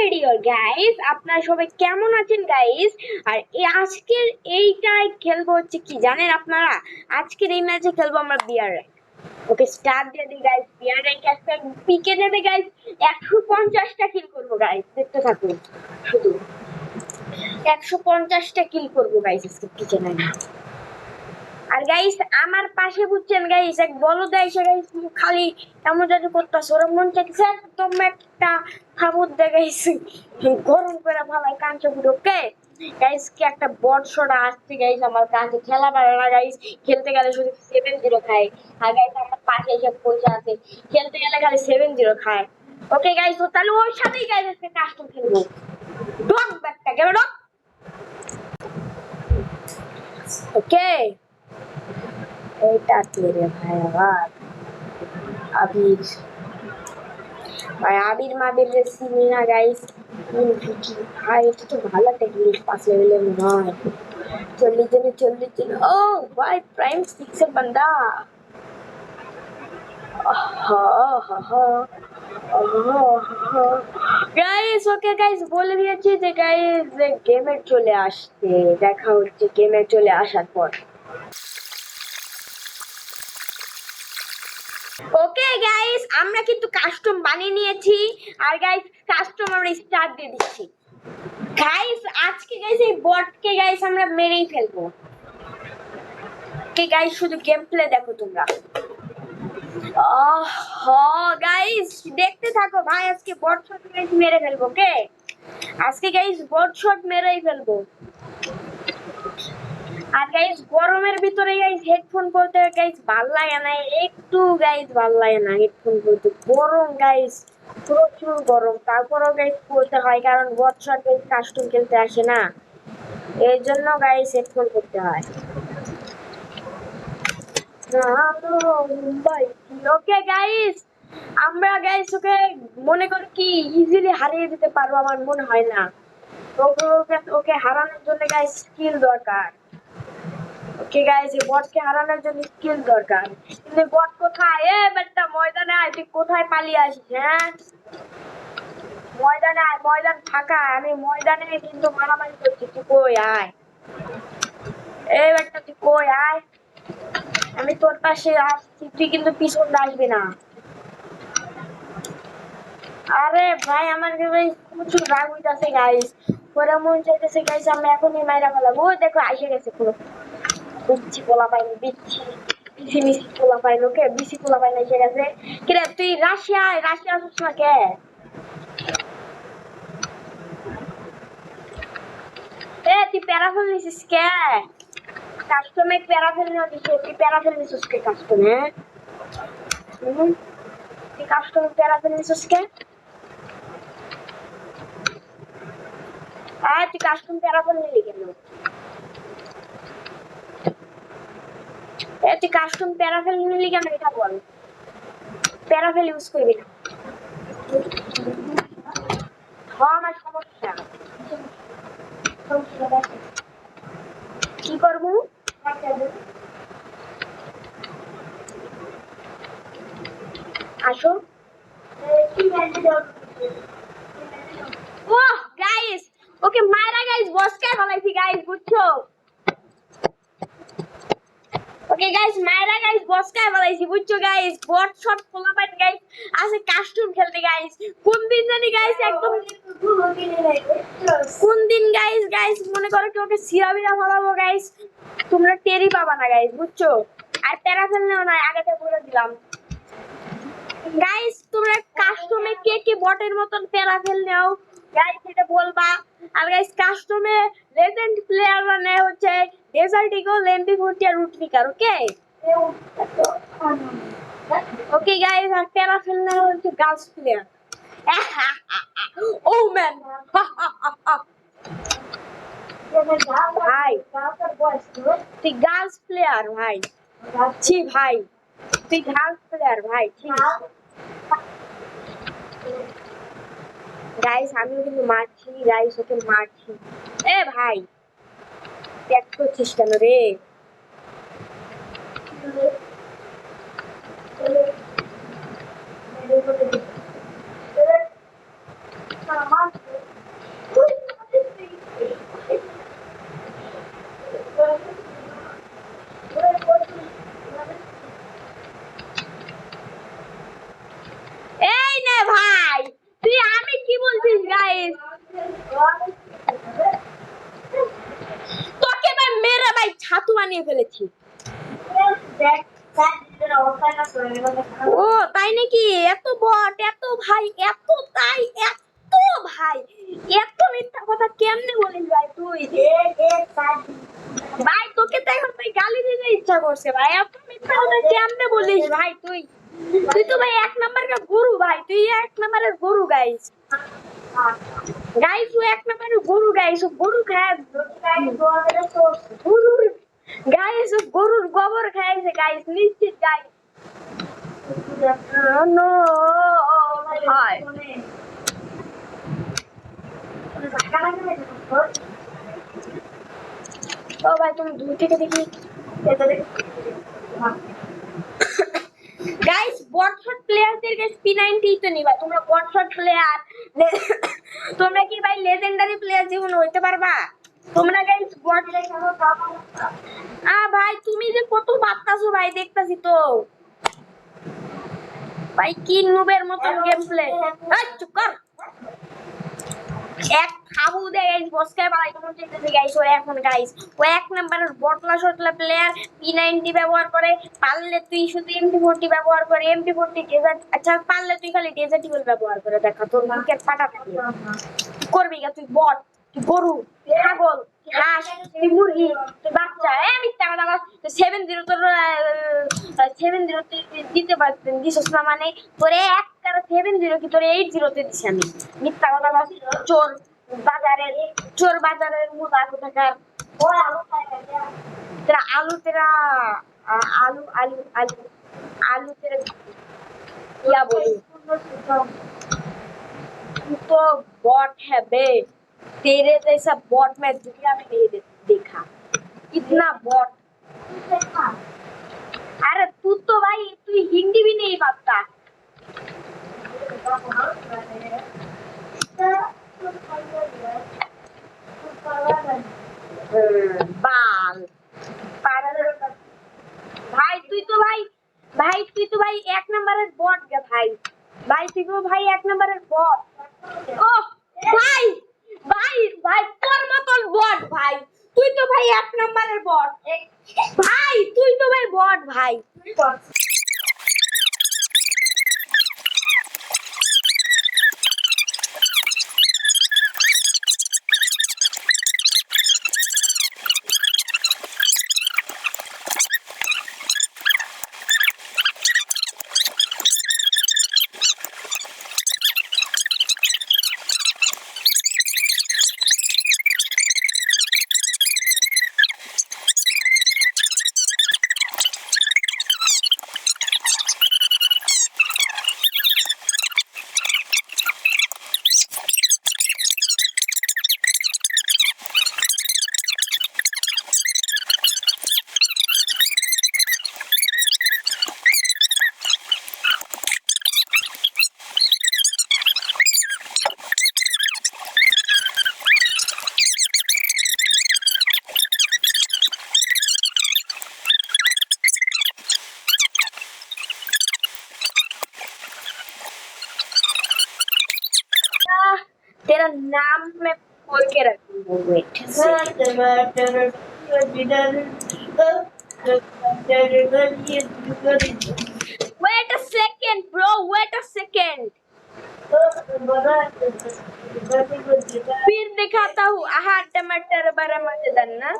Video guys আপনারা সবাই কেমন আছেন গাইস আর এই আজকের এইটাই খেলব হচ্ছে কি, জানেন আপনারা? আজকের এই ম্যাচে খেলব আমরা বিয়ার ওকে স্টার্ট দিয়ে দিই গাইস বিয়ার র্যাঙ্ক একটা পিকে নেবে গাইস একশো পঞ্চাশটা কিল করব গাইস দেখতে থাকুন। শুধু। একশো পঞ্চাশটা কিল করব গাইস আজকে পিকে নেবে। আর গাইস আমার পাশে বুঝছেন গাইস এক বলদ এসে গাইস খালি এমন জানি করতেছে। ওরা মন চাইছে একদম একটা খাবার দিয়ে গাইস গরম করে ভালাই কাঁচা পুরো কে? গাইস কি একটা বট শট আসছে গাইস আমার কাছে। খেলা পারে না গাইস খেলতে গেলে শুধু সেভেন জিরো খায়। আর গাইস আমার পাশে এসে পয়সা আছে। খেলতে গেলে খালি সেভেন জিরো খায়। ওকে গাইস তো তাহলে ওর সাথেই গাইস আজকে কাস্টম খেলব। ডক ব্যাকটা কেন ডক ওকে এটা তেরে ভাই, আবার? আবির। ভাই আবির মাবির রে না গাইস ভাই এটা তো ভালো একটা পাঁচ লেভেলের হয় চল্লিশ দিনে চল্লিশ দিন ও, ভাই প্রাইম সিক্স এর বান্দা। গাইস ওকে গাইস বলে দিয়েছি যে গাইস গেমে চলে আসতে দেখা হচ্ছে গেমে চলে আসার পর। ওকে গাইস আমরা কিন্তু কাস্টম বানিয়ে নিয়েছি। আর গাইস কাস্টম আমরা স্টার্ট দিয়ে দিচ্ছি। গাইস আজকে গাইস এই বটকে গাইস আমরা মেরেই ফেলব। কে গাইস শুধু গেম প্লে দেখো তোমরা। আহ গাইস দেখতে থাকো, ভাই, আজকে বট শট গাইস মেরে ফেলব কে আজকে গাইস বট শট মেরেই ফেলব। আর গাইস গরমের ভিতরে গাইস হেডফোন পরতে গাইস ভালো লাগে না। একটু গাইস ভালো লাগে না হেডফোন পরতে গরম গাইস প্রচুর গরম। তারপরেও গাইস পরতে হয়, কারণ বছর গাইস কাস্টম খেলতে আসে না। এর জন্য গাইস হেডফোন করতে হয়। ওকে গাইস আমরা গাইস ওকে মনে করি কি ইজিলি হারিয়ে দিতে পারব, আমার মনে হয় না। ওকে, ওকে- ওকে হারানোর জন্য গাইস স্কিল দরকার। ওকে এই বটকে হারানোর জন্য স্কিল দরকার। কিন্তু বট কোথায়? এ, বেটা, ময়দানে আয়, তুই কোথায় পালিয়ে আসিস হ্যাঁ? ময়দানে আয়, ময়দান ফাঁকা, আমি ময়দানে কিন্তু মারামারি করছি, তুই কই আয়? বেটা, তুই কই আয়? আমি তোর পাশে আসছি, তুই কিন্তু পিছন আসবি না। আরে ভাই, আমার প্রচুর রাগ হইতাছে গাইস পরে মন চাইতেছে গাইস আমরা এখনই মাইরা ফেলাবো। দেখো, আইসে গেছে পুরো। বিচ্ছি পোলা পাইনি বিচ্ছি বিসি তুই প্যারাফেল নিছিস কে? কাস্টমে প্যারাফেল নিয়ে দিছে, তুই প্যারাফেল নিছিস কে তুই কাস্টমে প্যারাফেল নিছিস কে? তুই কাস্টম প্যারাফেল নিলি কেন? এটা বল। প্যারাফেল ইউজ করবি না। হ্যাঁ আমার সমস্যা কি করব আসো ওহ গাইস ওকে মারা গাইস বস কে বানাইছি গাইস বুঝছ ওকে গাইস মায়েরা গাইস বস কে বানাইছি বুঝছ গাইস বট শট পাইন গাইস আছে কাস্টম খেলতে গাইস কোন দিন জানি গাইস একদম কোন দিন গাইস গাইস মনে করো কি ওকে সিরা বিরা ফলাবো গাইস তোমরা টেরি পাবা না গাইস বুঝছ? আর প্যারাফেল নেও না থেকে বলে দিলাম। গাইস তোমরা কাস্টমে কে কে বটের মতন প্যারাফেল নাও। গাইস এটা বলবা? আর গাইস কাস্টমে লেজেন্ড প্লেয়ার মানে হচ্ছে ডেজার্ট ইগো লেম্বি ভুটি আর রুটনিকার ওকে ওকে গাইস আর প্যারাফেল নাও হচ্ছে গার্লস প্লেয়ার ও ম্যান ভাই তুই গার্লস প্লেয়ার ভাই। ভাই। তুই গার্লস প্লেয়ার ভাই, ছি। গাইস আমিও কিন্তু মারছি গাইস ওকে মারছি। এ ভাই ত্যাগ করছিস কেন রে? গাইস তোকে ভাই মেরে ভাই ছাতু বানিয়ে ফেলেছি ও, তাই নাকি? এত বট, এত ভাই, এত তাই, এত ভাই। এত মিথ্যা কথা কেমনে বলিস ভাই তুই? ভাই, তোকে তো এখন ভাই গালি দিতে ইচ্ছা করছে ভাই। এত মিথ্যা কথা কেমনে বলিস ভাই তুই? তুই তো ভাই এক নম্বরের গরু ভাই, তুই এক নম্বরের গরু গাইস। গাইস, ও এক নম্বরের গরু গাইস, ও খায়। গরুর গাইস গরুর গোবর খাইছে, গাইস, নিশ্চিত গাইস। নো হাই ও ভাই, তুমি দূর থেকে দেখি। গাইস বটশট প্লেয়ারদের কাছে P90 তো নিবা তোমরা বটশট প্লেয়ার তোমরা কি ভাই লেজেন্ডারি প্লেয়ার জীবন হইতে পারবা? তোমরা গাইস বট আ ভাই, তুমি যে কত বাত্তাছো ভাই, দেখতাছি তো। ভাই কি নুবের মতন গেম প্লে চুপ কর। এক খাবু দে গাইস বসকে বাড়াই তোমার যেতে গাইস ও এখন গাইস ও এক নাম্বারের বটলা শটলা প্লেয়ার P90 ব্যবহার করে পারলে তুই শুধু MP40 ব্যবহার করে MP40 ডেজার্ট আচ্ছা পারলে তুই খালি ডেজার্ট ইগল ব্যবহার করে দেখা তোর মুখের পাটা থাকে করবি গা তুই বট তুই গরু ছাগল। হাঁস তুই বাচ্চা। এ মিথ্যা সেভেন জিরো তোর সেভেন জিরো দিতে পারতেন দিছিস না মানে? তোরে এক সেভেন জিরো কি তোর এইট জিরোতে দিছি আমি। মিথ্যা চোর বাজারের চোর বাজারের মুদা কোথাকার তেরা আলু তেরা আলু আলু আলু আলু তো বট হ্যাঁ तेरे जैसा बॉट मैं दुनिया में नहीं देखा। इतना बॉट। अरे तू तो भाई, तू हिंदी भी नहीं बापता बाल। भाई, तू तो भाई भाई, तू तो भाई एक नंबर बॉट भाई। भाई, तू तो भाई एक नंबर बॉट। ओ भाई। ভাই ভাই, তোর মতন বট, ভাই। তুই তো ভাই এক নম্বরের বট। ভাই, তুই তো ভাই বট, ভাই। तेरा नाम मैं बोल के रखूँगा wait wait a second bro wait a second फिर दिखाता हूँ, आहा, टमाटर बड़ा मज़ेदार ना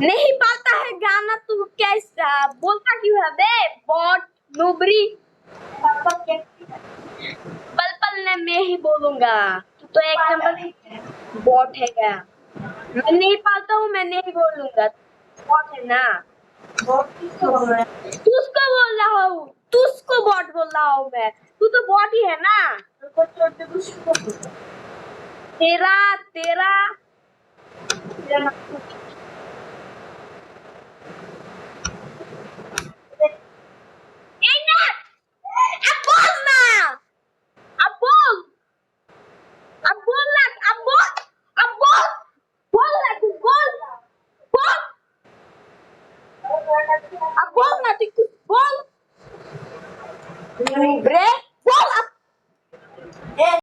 नहीं पाता है गाना, तू कैसा? बोलता क्यों है? बे, बॉट, नूबरी। पल पल ने मैं ही बोलूँगा। तू तो एक नंबर बॉट है क्या? मैं नहीं पाता हूँ, मैं नहीं बोलूँगा। बॉट है ना? तुझको बोल रहा हूँ तुझको बॉट बोल रहा हूँ मैं। तू तो बॉट ही है ना? तेरा तेरा।